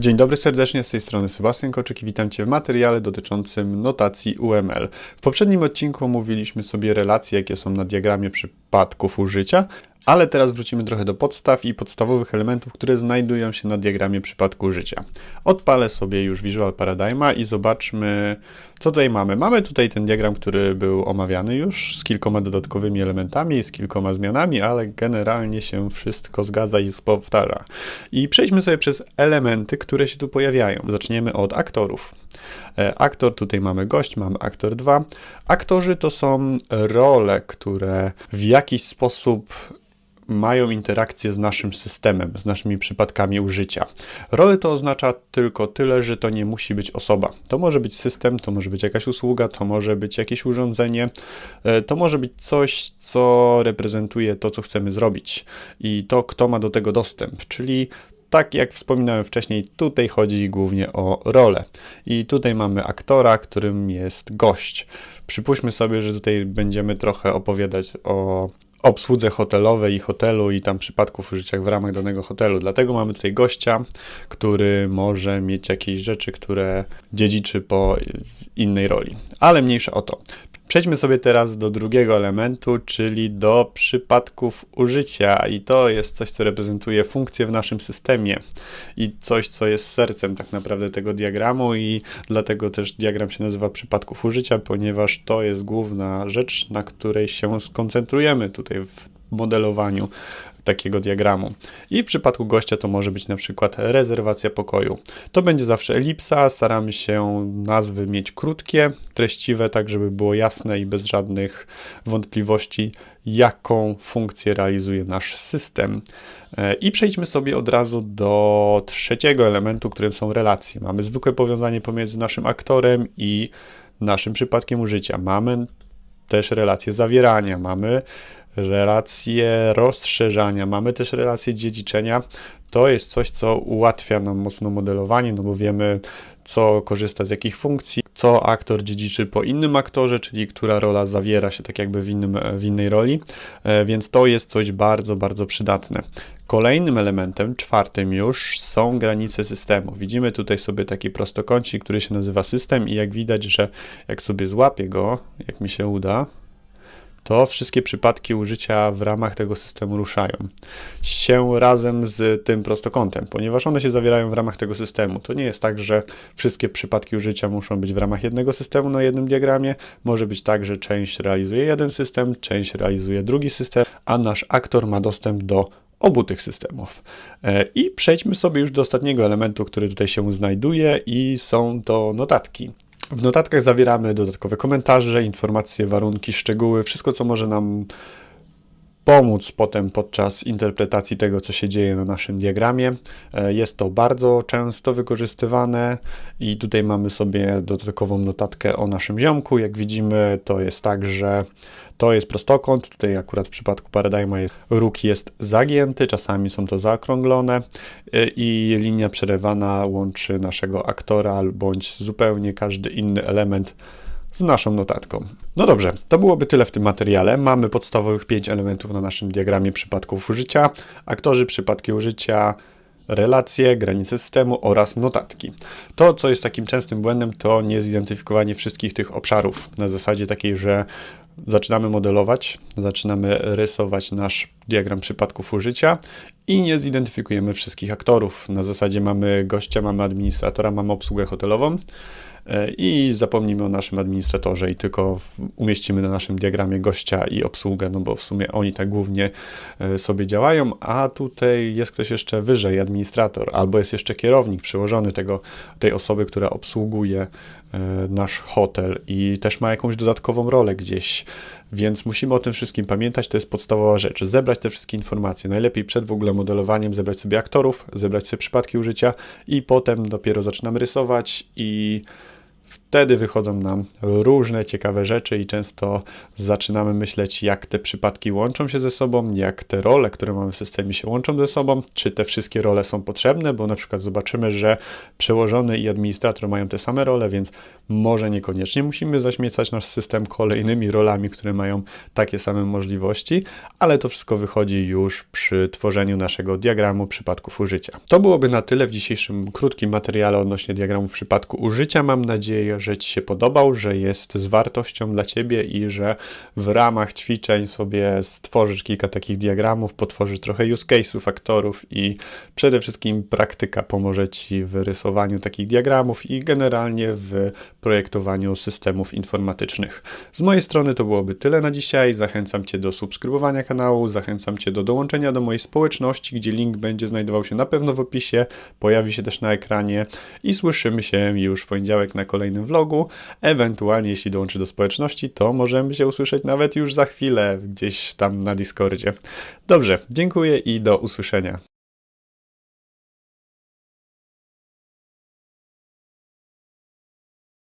Dzień dobry serdecznie, z tej strony Sebastian Koczyk i witam Cię w materiale dotyczącym notacji UML. W poprzednim odcinku omówiliśmy sobie relacje, jakie są na diagramie przypadków użycia, ale teraz wrócimy trochę do podstaw i podstawowych elementów, które znajdują się na diagramie przypadku użycia. Odpalę sobie już Visual Paradigma i zobaczmy, co tutaj mamy. Mamy tutaj ten diagram, który był omawiany już z kilkoma dodatkowymi elementami, z kilkoma zmianami, ale generalnie się wszystko zgadza i powtarza. I przejdźmy sobie przez elementy, które się tu pojawiają. Zaczniemy od aktorów. E, aktor, tutaj mamy gość, mamy aktor 2. Aktorzy to są role, które w jakiś sposób mają interakcję z naszym systemem, z naszymi przypadkami użycia. Role to oznacza tylko tyle, że to nie musi być osoba. To może być system, to może być jakaś usługa, to może być jakieś urządzenie, e, to może być coś, co reprezentuje to, co chcemy zrobić i to, kto ma do tego dostęp, czyli tak jak wspominałem wcześniej, tutaj chodzi głównie o rolę. I tutaj mamy aktora, którym jest gość. Przypuśćmy sobie, że tutaj będziemy trochę opowiadać o obsłudze hotelowej i hotelu i tam przypadków użyciach w ramach danego hotelu. Dlatego mamy tutaj gościa, który może mieć jakieś rzeczy, które dziedziczy po innej roli. Ale mniejsza o to. Przejdźmy sobie teraz do drugiego elementu, czyli do przypadków użycia, i to jest coś, co reprezentuje funkcję w naszym systemie i coś, co jest sercem tak naprawdę tego diagramu, i dlatego też diagram się nazywa przypadków użycia, ponieważ to jest główna rzecz, na której się skoncentrujemy tutaj w modelowaniu takiego diagramu. I w przypadku gościa to może być na przykład rezerwacja pokoju. To będzie zawsze elipsa, staramy się nazwy mieć krótkie, treściwe, tak żeby było jasne i bez żadnych wątpliwości, jaką funkcję realizuje nasz system. E, I przejdźmy sobie od razu do trzeciego elementu, którym są relacje. Mamy zwykłe powiązanie pomiędzy naszym aktorem i naszym przypadkiem użycia. Mamy też relacje zawierania, mamy relacje rozszerzania, mamy też relacje dziedziczenia. To jest coś, co ułatwia nam mocno modelowanie, no bo wiemy, co korzysta z jakich funkcji, co aktor dziedziczy po innym aktorze, czyli która rola zawiera się tak jakby w, innym, w innej roli, e, więc to jest coś bardzo, bardzo przydatne. Kolejnym elementem, czwartym już, są granice systemu. Widzimy tutaj sobie taki prostokącik, który się nazywa system i jak widać, że jak sobie złapię go, jak mi się uda, to wszystkie przypadki użycia w ramach tego systemu ruszają się razem z tym prostokątem, ponieważ one się zawierają w ramach tego systemu. To nie jest tak, że wszystkie przypadki użycia muszą być w ramach jednego systemu na jednym diagramie. Może być tak, że część realizuje jeden system, część realizuje drugi system, a nasz aktor ma dostęp do obu tych systemów. E, I przejdźmy sobie już do ostatniego elementu, który tutaj się znajduje i są to notatki. W notatkach zawieramy dodatkowe komentarze, informacje, warunki, szczegóły, wszystko, co może nam pomóc potem podczas interpretacji tego, co się dzieje na naszym diagramie. E, jest to bardzo często wykorzystywane i tutaj mamy sobie dodatkową notatkę o naszym ziomku. Jak widzimy, to jest tak, że to jest prostokąt, tutaj akurat w przypadku Paradigma róg jest zagięty, czasami są to zaokrąglone e, i linia przerywana łączy naszego aktora bądź zupełnie każdy inny element z naszą notatką. No dobrze, to byłoby tyle w tym materiale. Mamy podstawowych pięć elementów na naszym diagramie przypadków użycia, aktorzy, przypadki użycia, relacje, granice systemu oraz notatki. To, co jest takim częstym błędem, to niezidentyfikowanie wszystkich tych obszarów na zasadzie takiej, że zaczynamy modelować, zaczynamy rysować nasz diagram przypadków użycia i nie zidentyfikujemy wszystkich aktorów. Na zasadzie mamy gościa, mamy administratora, mamy obsługę hotelową i zapomnimy o naszym administratorze i tylko umieścimy na naszym diagramie gościa i obsługę, no bo w sumie oni tak głównie e, sobie działają, a tutaj jest ktoś jeszcze wyżej, administrator, albo jest jeszcze kierownik przełożony tego, tej osoby, która obsługuje e, nasz hotel i też ma jakąś dodatkową rolę gdzieś, więc musimy o tym wszystkim pamiętać, to jest podstawowa rzecz, zebrać te wszystkie informacje, najlepiej przed w ogóle modelowaniem zebrać sobie aktorów, zebrać sobie przypadki użycia i potem dopiero zaczynamy rysować i Wtedy wychodzą nam różne ciekawe rzeczy i często zaczynamy myśleć, jak te przypadki łączą się ze sobą, jak te role, które mamy w systemie się łączą ze sobą, czy te wszystkie role są potrzebne, bo na przykład zobaczymy, że przełożony i administrator mają te same role, więc może niekoniecznie musimy zaśmiecać nasz system kolejnymi rolami, które mają takie same możliwości, ale to wszystko wychodzi już przy tworzeniu naszego diagramu przypadków użycia. To byłoby na tyle w dzisiejszym krótkim materiale odnośnie diagramu w przypadku użycia. Mam nadzieję, że Ci się podobał, że jest z wartością dla Ciebie i że w ramach ćwiczeń sobie stworzysz kilka takich diagramów, potworzysz trochę use case'ów, aktorów i przede wszystkim praktyka pomoże Ci w rysowaniu takich diagramów i generalnie w projektowaniu systemów informatycznych. Z mojej strony to byłoby tyle na dzisiaj. Zachęcam Cię do subskrybowania kanału, zachęcam Cię do dołączenia do mojej społeczności, gdzie link będzie znajdował się na pewno w opisie, pojawi się też na ekranie i słyszymy się już w poniedziałek na kolejnym vlogu. Ewentualnie, jeśli dołączy do społeczności, to możemy się usłyszeć nawet już za chwilę gdzieś tam na Discordzie. Dobrze, dziękuję i do usłyszenia.